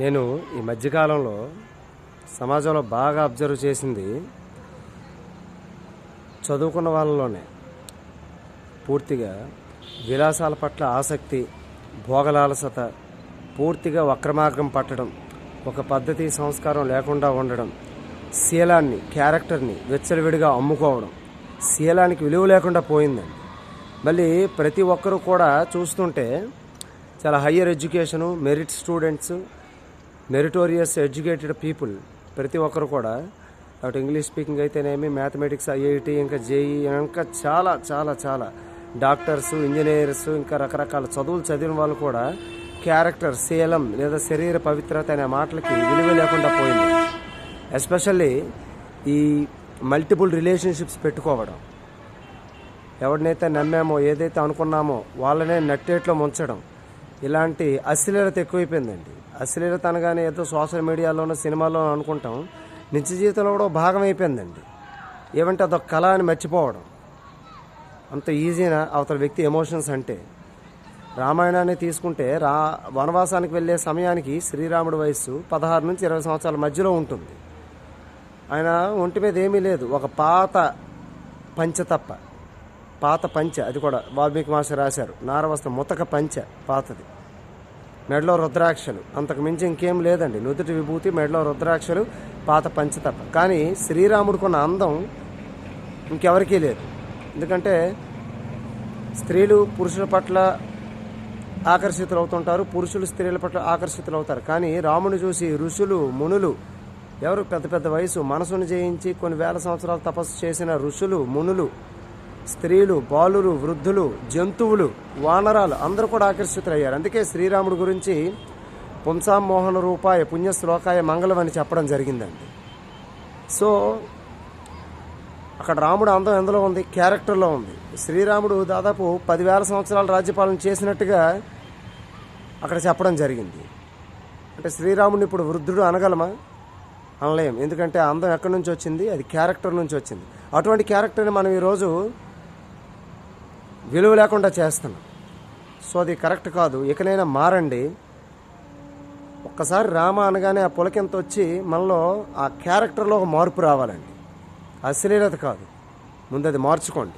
నేను ఈ మధ్యకాలంలో సమాజంలో బాగా అబ్జర్వ్ చేసింది చదువుకున్న వాళ్ళలోనే. పూర్తిగా విలాసాల పట్ల ఆసక్తి భోగలాలసత పూర్తిగా వక్రమార్గం పట్టడం ఒక పద్ధతి సంస్కారం లేకుండా ఉండడం శీలాన్ని క్యారెక్టర్ని వెచ్చలవిడిగా అమ్ముకోవడం శీలానికి విలువ లేకుండా పోయిందండి. మళ్ళీ ప్రతి ఒక్కరూ కూడా చూస్తుంటే చాలా higher education merit students meritorious educated people ప్రతి ఒక్కరు కూడా అటు ఇంగ్లీష్ స్పీకింగ్ అయితేనేమి మ్యాథమెటిక్స్ ఐఐటి ఇంకా జేఈ ఇంకా చాలా చాలా చాలా డాక్టర్స్ ఇంజనీర్స్ ఇంకా రకరకాల చదువులు చదివిన వాళ్ళు కూడా క్యారెక్టర్ శీలం లేదా శరీర పవిత్రత అనే మాటలకి విలువ లేకుండా పోయింది. ఎస్పెషల్లీ ఈ మల్టిపుల్ రిలేషన్షిప్స్ పెట్టుకోవడం. ఎవరినైతే నమ్మామో ఏదైతే అనుకున్నామో వాళ్ళనే నట్టేట్లో ముంచడం. ఇలాంటి అశ్లీలత ఎక్కువైపోయిందండి. అశ్లీలత అనగానే ఏదో సోషల్ మీడియాలోనో సినిమాలోనో అనుకుంటాం. నిత్య జీవితంలో కూడా భాగం అయిపోయిందండి. ఏమంటే అదొక కళ అని మర్చిపోవడం. అంత ఈజీనా? అవతల వ్యక్తి ఎమోషన్స్ అంటే. రామాయణాన్ని తీసుకుంటే రా వనవాసానికి వెళ్ళే సమయానికి శ్రీరాముడి వయస్సు పదహారు నుంచి ఇరవై సంవత్సరాల మధ్యలో ఉంటుంది. ఆయన ఒంటి మీద ఏమీ లేదు. ఒక పాత పంచ తప్ప పాత పంచ అది కూడా వాల్మీకి మాస్టర్ రాశారు. నారవస్త్రం ముతక పంచ పాతది. మెడలో రుద్రాక్షలు. అంతకు మించి ఇంకేం లేదండి. నుదుటి విభూతి మెడలో రుద్రాక్షలు పాత పంచ తప్ప. కానీ శ్రీరాముడికున్న అందం ఇంకెవరికీ లేదు. ఎందుకంటే స్త్రీలు పురుషుల పట్ల ఆకర్షితులు అవుతుంటారు పురుషులు స్త్రీల పట్ల ఆకర్షితులు అవుతారు కానీ రాముని చూసి ఋషులు మునులు ఎవరు పెద్ద పెద్ద వయసు మనసును జయించి కొన్ని వేల సంవత్సరాలు తపస్సు చేసిన ఋషులు మునులు స్త్రీలు బాలురు వృద్ధులు జంతువులు వానరాలు అందరూ కూడా ఆకర్షితులయ్యారు. అందుకే శ్రీరాముడి గురించి పుంసామోహన రూపాయ పుణ్యశ్లోకాయ మంగళం అని చెప్పడం జరిగిందండి. సో అక్కడ రాముడు అందం ఎందులో ఉంది? క్యారెక్టర్లో ఉంది. శ్రీరాముడు దాదాపు పదివేల సంవత్సరాల రాజ్యపాలన చేసినట్టుగా అక్కడ చెప్పడం జరిగింది. అంటే శ్రీరాముడిని ఇప్పుడు వృద్ధుడు అనగలమా? అనలేం. ఎందుకంటే అందం ఎక్కడి నుంచి వచ్చింది? అది క్యారెక్టర్ నుంచి వచ్చింది. అటువంటి క్యారెక్టర్ని మనం ఈరోజు విలువ లేకుండా చేస్తున్నాం. సో అది కరెక్ట్ కాదు. ఇకనైనా మారండి. ఒక్కసారి రామ అనగానే ఆ పులకింత వచ్చి మనలో ఆ క్యారెక్టర్లో ఒక మార్పు రావాలండి. అశ్లీలత కాదు. ముందు అది మార్చుకోండి.